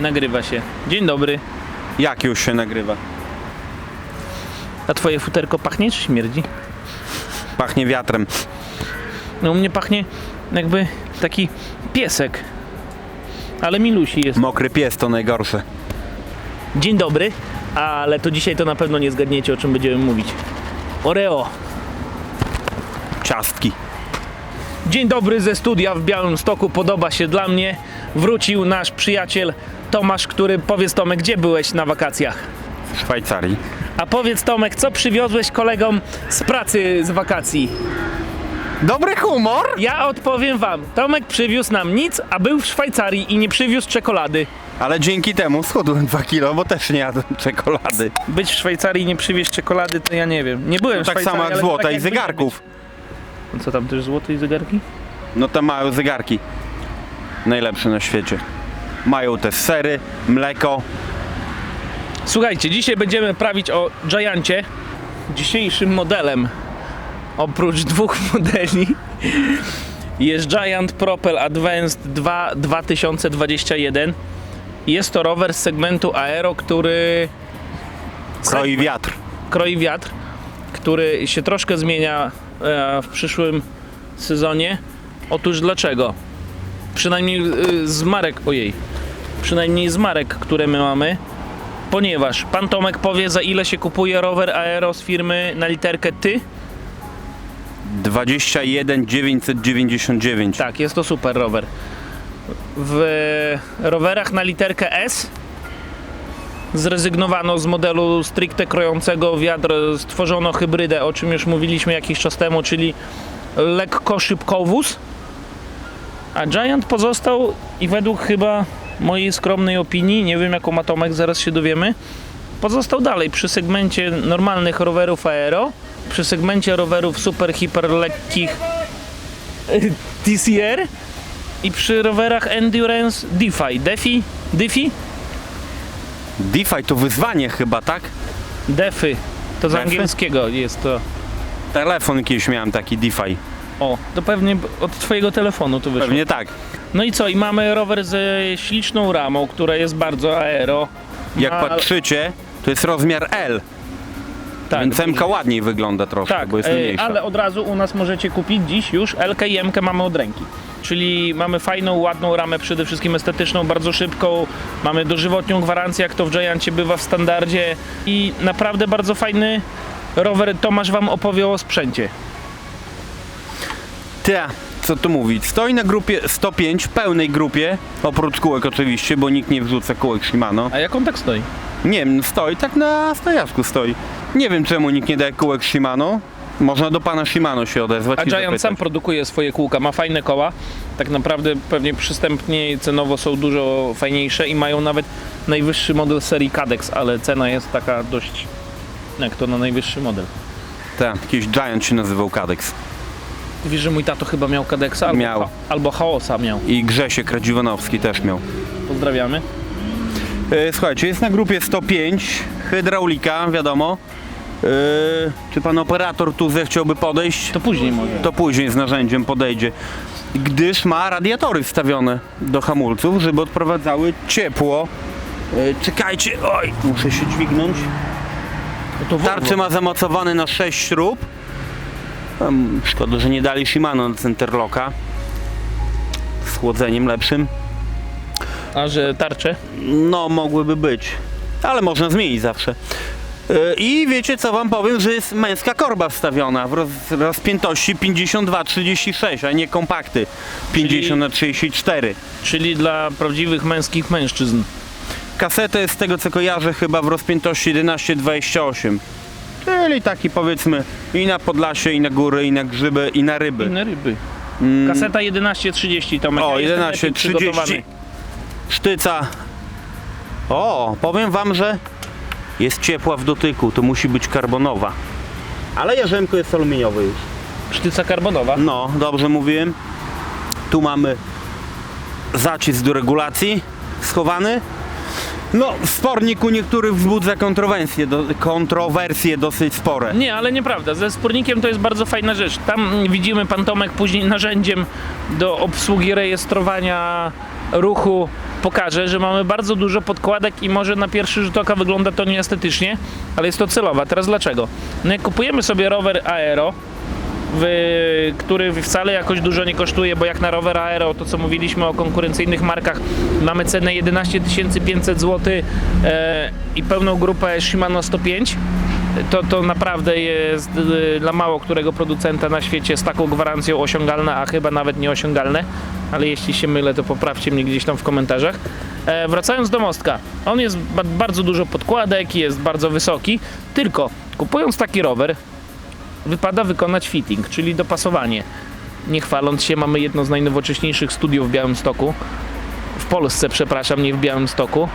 Nagrywa się. Dzień dobry. Jak już się nagrywa? A twoje futerko pachnie czy śmierdzi? Pachnie wiatrem. No u mnie pachnie jakby taki piesek. Ale milusi jest. Mokry pies to najgorsze. Dzień dobry. Ale to dzisiaj to na pewno nie zgadniecie o czym będziemy mówić. Oreo. Ciastki. Dzień dobry ze studia w Białymstoku. Podoba się dla mnie. Wrócił nasz przyjaciel Tomasz, który powiedz Tomek, gdzie byłeś na wakacjach? W Szwajcarii. A powiedz Tomek, co przywiozłeś kolegom z pracy z wakacji? Dobry humor? Ja odpowiem wam. Tomek przywiózł nam nic, a był w Szwajcarii i nie przywiózł czekolady. Ale dzięki temu schudłem 2 kilo, bo też nie jadłem czekolady. Być w Szwajcarii i nie przywieźć czekolady, to ja nie wiem. Nie byłem w Tak Szwajcarii, samo jak ale to złota tak i jakby nie zegarków. być. Co tam też złote i zegarki? No to mają zegarki. Najlepsze na świecie. Mają te sery, mleko. Słuchajcie, dzisiaj będziemy prawić o Giancie. Dzisiejszym modelem, oprócz dwóch modeli, jest Giant Propel Advanced 2 2021. Jest to rower z segmentu Aero, który Kroi wiatr. kroi wiatr, który się troszkę zmienia e, w przyszłym sezonie. Otóż dlaczego? Przynajmniej y, z marek, ojej, przynajmniej z marek, które my mamy, ponieważ pan Tomek powie za ile się kupuje rower Aero z firmy na literkę Ty. 21 999. Tak, jest to super rower. W rowerach na literkę S zrezygnowano z modelu stricte krojącego wiatr, stworzono hybrydę, o czym już mówiliśmy jakiś czas temu, czyli lekko szybkowóz. A Giant pozostał i według chyba mojej skromnej opinii, nie wiem jaką ma Tomek, zaraz się dowiemy, pozostał dalej przy segmencie normalnych rowerów aero, przy segmencie rowerów super, hiper lekkich TCR i przy rowerach Endurance DeFi. DeFi? DeFi? DeFi to wyzwanie chyba, tak? DeFi. To z DeFi? angielskiego jest to. Telefon kiedyś miałem taki DeFi. O, to pewnie od twojego telefonu to wyszło. Pewnie tak. No i co? I mamy rower ze śliczną ramą, która jest bardzo aero. Jak Ma- patrzycie, to jest rozmiar L. tak, Więc MK ładniej wygląda troszkę, Tak, bo jest e, mniejsza. ale od razu u nas możecie kupić dziś już LK i MK mamy od ręki. Czyli mamy fajną, ładną ramę, przede wszystkim estetyczną, bardzo szybką. Mamy dożywotnią gwarancję, jak to w Giancie bywa w standardzie. I naprawdę bardzo fajny rower. Tomasz wam opowie o sprzęcie. Ty, co tu mówić? Stoi na grupie 105, pełnej grupie, oprócz kółek oczywiście, bo nikt nie wrzuca kółek Shimano. A jak on tak stoi? Nie wiem, stoi, tak na stojaczku stoi. Nie wiem czemu nikt nie daje kółek Shimano. Można do pana Shimano się odezwać A Giant zapytać. sam produkuje swoje kółka, ma fajne koła. Tak naprawdę pewnie przystępnie cenowo są dużo fajniejsze i mają nawet najwyższy model serii Cadex, ale cena jest taka dość jak to na najwyższy model. Tak, jakiś Giant się nazywał Cadex. Wiesz, że mój tato chyba miał Kadeksa albo, Miał. cha- albo Chaosa miał. I Grzesiek Radziwanowski też miał. Pozdrawiamy. E, Słuchajcie, jest na grupie 105, hydraulika, wiadomo. E, czy pan operator tu zechciałby podejść? To później może. to później z narzędziem podejdzie. Gdyż ma radiatory wstawione do hamulców, żeby odprowadzały ciepło. E, Czekajcie, oj, muszę się dźwignąć. No to Volvo. Tarczy ma zamocowany na 6 śrub. Tam Szkoda, że nie dali Shimano na Centerlocka. Z chłodzeniem lepszym. A że tarcze? No, mogłyby być. Ale można zmienić zawsze. E, I wiecie co wam powiem, że jest męska korba wstawiona w roz, rozpiętości 52-36, a nie kompakty 50 na 34. Czyli dla prawdziwych męskich mężczyzn. Kaseta jest z tego co kojarzę chyba w rozpiętości 11-28. Czyli taki powiedzmy i na Podlasie, i na góry, i na grzyby, i na ryby. Inne ryby. Kaseta 11.30 Tomek. O, ja jestem lepiej 11.30. przygotowany. Sztyca. O, powiem wam, że jest ciepła w dotyku, to musi być karbonowa. Ale jarzemko jest aluminiowe już. Sztyca karbonowa. No, dobrze mówiłem. Tu mamy zacisk do regulacji schowany. No, w sporniku niektórych wzbudza kontrowersje, do, kontrowersje dosyć spore. Nie, ale nieprawda. Ze spornikiem to jest bardzo fajna rzecz. Tam widzimy pan Tomek później narzędziem do obsługi rejestrowania ruchu pokażę, że mamy bardzo dużo podkładek i może na pierwszy rzut oka wygląda to nieestetycznie, ale jest to celowe. A Teraz dlaczego? No jak kupujemy sobie rower Aero, który wcale jakoś dużo nie kosztuje, bo jak na rower Aero, to co mówiliśmy o konkurencyjnych markach, mamy cenę 11 500 zł i pełną grupę Shimano 105, to, to naprawdę jest e, dla mało którego producenta na świecie z taką gwarancją osiągalne, a chyba nawet nieosiągalne, ale jeśli się mylę, to poprawcie mnie gdzieś tam w komentarzach. E, wracając do mostka, on jest ba- bardzo dużo podkładek, jest bardzo wysoki, tylko kupując taki rower, wypada wykonać fitting, czyli dopasowanie. Nie chwaląc się, mamy jedno z najnowocześniejszych studiów w Białymstoku. W Polsce, przepraszam, nie w Białymstoku.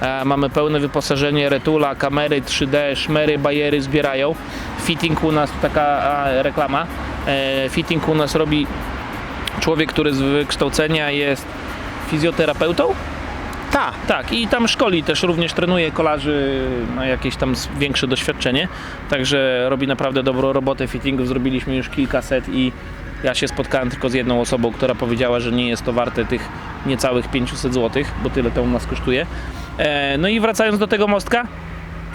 E, mamy pełne wyposażenie, retula, kamery 3D, szmery, bajery zbierają. Fitting u nas, taka a, reklama, e, fitting u nas robi człowiek, który z wykształcenia jest fizjoterapeutą. Ta, Tak, i tam szkoli też również trenuje kolarzy na jakieś tam większe doświadczenie. Także robi naprawdę dobrą robotę fittingów. Zrobiliśmy już kilkaset i ja się spotkałem tylko z jedną osobą, która powiedziała, że nie jest to warte tych niecałych 500 zł, bo tyle to u nas kosztuje. E, no i wracając do tego mostka,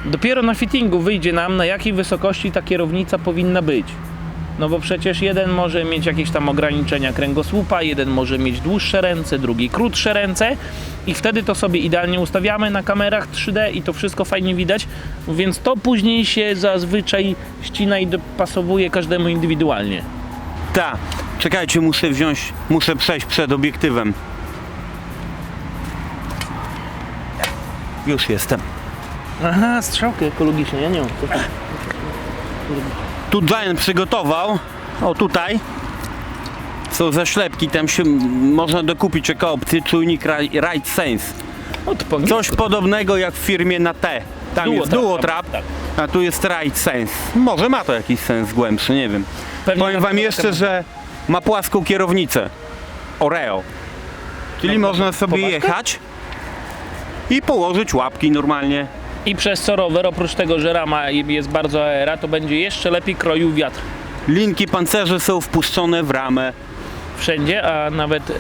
dopiero na fittingu wyjdzie nam na jakiej wysokości ta kierownica powinna być. No bo przecież jeden może mieć jakieś tam ograniczenia kręgosłupa, jeden może mieć dłuższe ręce, drugi krótsze ręce i wtedy to sobie idealnie ustawiamy na kamerach 3D i to wszystko fajnie widać, więc to później się zazwyczaj ścina i dopasowuje każdemu indywidualnie. ta. Czekajcie, muszę wziąć, muszę przejść przed obiektywem. Już jestem. Aha, strzałkę ekologiczną, ja nie mam. Tu Giant przygotował, o tutaj, są zaślepki, tam się można dokupić jako opcję czujnik Ri- Ride Sense. Coś podobnego jak w firmie na T. Tam jest Duotrap, Duotrap, tak. a tu jest Ride Sense. Może ma to jakiś sens głębszy, nie wiem. Pewnie Powiem na wam pewno jeszcze, temat. że ma płaską kierownicę. Oreo. Czyli można sobie jechać i położyć łapki normalnie. I przez co rower, oprócz tego, że rama jest bardzo aera, to będzie jeszcze lepiej kroił wiatr. Linki pancerzy są wpuszczone w ramę. wszędzie, a nawet e,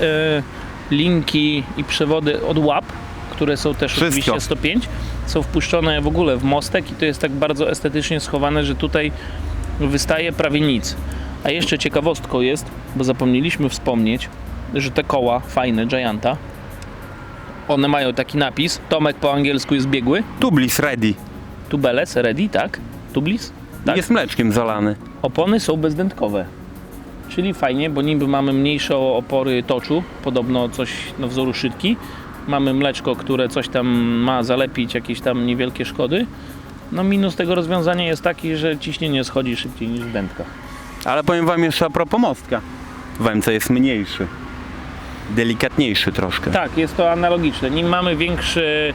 linki i przewody od łap, które są też Wszystko. oczywiście 105, są wpuszczone w ogóle w mostek i to jest tak bardzo estetycznie schowane, że tutaj wystaje prawie nic. A jeszcze ciekawostką jest, bo zapomnieliśmy wspomnieć, że te koła fajne Gianta, one mają taki napis, Tomek po angielsku jest biegły, Tublis ready. tubelec, ready, tak? Tublis? Tak. Jest mleczkiem zalany. Opony są bezdętkowe. Czyli fajnie, bo niby mamy mniejsze opory toczu, podobno coś na wzoru szydki. Mamy mleczko, które coś tam ma zalepić, jakieś tam niewielkie szkody. No minus tego rozwiązania jest taki, że ciśnienie schodzi szybciej niż w dętkach. Ale powiem wam jeszcze a propos mostka. W MC jest mniejszy. Delikatniejszy troszkę. Tak, jest to analogiczne. Nim mamy większy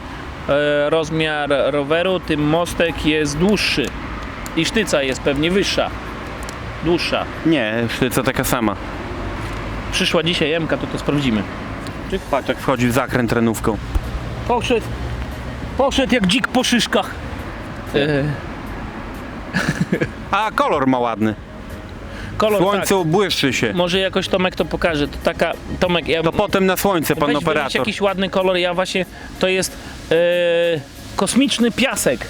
e, rozmiar roweru, tym mostek jest dłuższy. I sztyca jest pewnie wyższa. Dłuższa. Nie, sztyca taka sama. Przyszła dzisiaj Emka, to to sprawdzimy. Patrz jak wchodzi w zakręt renówką. Poszedł, poszedł jak dzik po szyszkach. E, A kolor ma ładny. Kolor Słońce błyszczy się. tak. Może jakoś Tomek to pokaże. To taka, Tomek, ja To potem na słońce, pan weź wymyśl operator. jakiś ładny kolor. Ja właśnie, to jest e, kosmiczny piasek.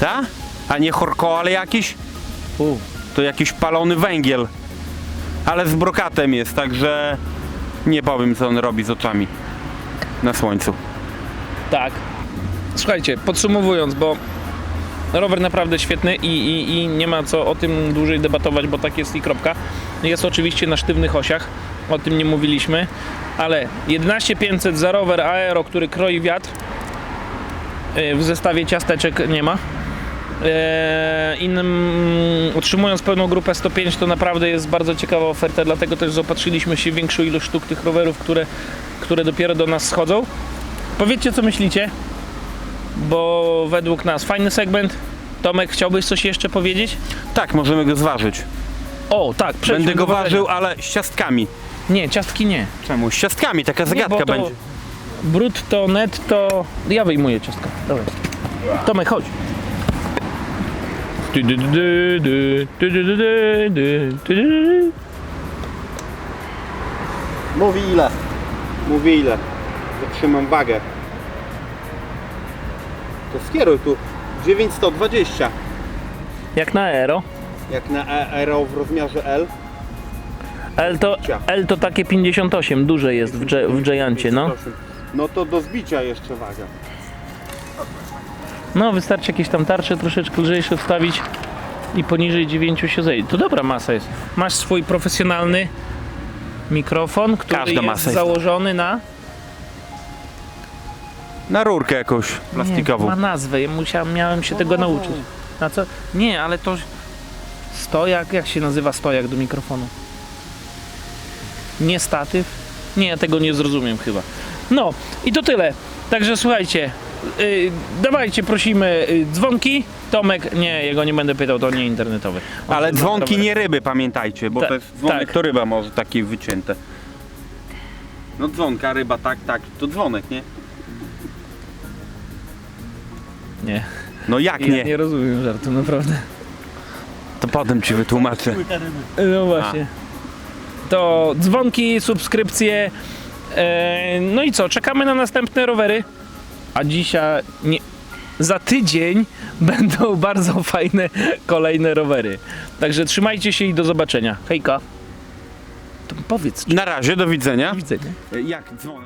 Ta? A nie chorkoal jakiś? To jakiś palony węgiel. Ale z brokatem jest, także nie powiem co on robi z oczami. Na słońcu. Tak. Słuchajcie, podsumowując, bo rower naprawdę świetny i, i, i nie ma co o tym dłużej debatować, bo tak jest i kropka. Jest oczywiście na sztywnych osiach, o tym nie mówiliśmy, ale 11500 za rower Aero, który kroi wiatr. Yy, W zestawie ciasteczek nie ma. Eee, innym, utrzymując pełną grupę 105 to naprawdę jest bardzo ciekawa oferta, dlatego też zaopatrzyliśmy się w większą ilość sztuk tych rowerów, które, które dopiero do nas schodzą. Powiedzcie co myślicie, bo według nas fajny segment. Tomek, chciałbyś coś jeszcze powiedzieć? Tak, możemy go zważyć. O, tak, przejdźmy Będę go do ważenia. ważył, ale z ciastkami. Nie, ciastki nie. Czemu? Z ciastkami, taka nie zagadka bo to będzie. Brutto, netto. Ja wyjmuję ciastka. Dobra. Tomek, chodź. Du, du, du, du, du, du, du, du, du, du, du, du. Mówi ile? Mówi ile? trzymam wagę. To skieruj tu. 920. Jak na Aero. Jak na Aero w rozmiarze L. L to, L to takie 58, duże jest w, Gi- w Giancie, no. No to do zbicia jeszcze waga. No, wystarczy jakieś tam tarcze troszeczkę lżejsze wstawić i poniżej 9 się zejdzie. To dobra masa jest. Masz swój profesjonalny mikrofon, który Każda jest masa jest. założony na... Na rurkę jakąś plastikową. Nie, ma nazwę, ja musiałem, miałem się tego nauczyć. Na co? Nie, ale to... Stojak, jak się nazywa stojak do mikrofonu? Nie statyw? Nie, ja tego nie zrozumiem chyba. No, i to tyle. Także słuchajcie, yy, dawajcie, prosimy yy, dzwonki. Tomek, nie, jego nie będę pytał, to nie internetowy. On Ale dzwonki nie ryby, pamiętajcie, bo Ta- to jest dzwonek tak. to ryba może takie wycięte. No dzwonka, ryba, tak, tak, to dzwonek, nie? Nie, No jak ja nie? nie rozumiem żartu, naprawdę. To potem ci wytłumaczę. No właśnie. To dzwonki, subskrypcje. E, no i co? Czekamy na następne rowery. A dzisiaj. Nie, za tydzień będą bardzo fajne kolejne rowery. Także trzymajcie się i do zobaczenia. Hejka. To powiedz, Na razie, do widzenia. do widzenia. Jak dzwonek?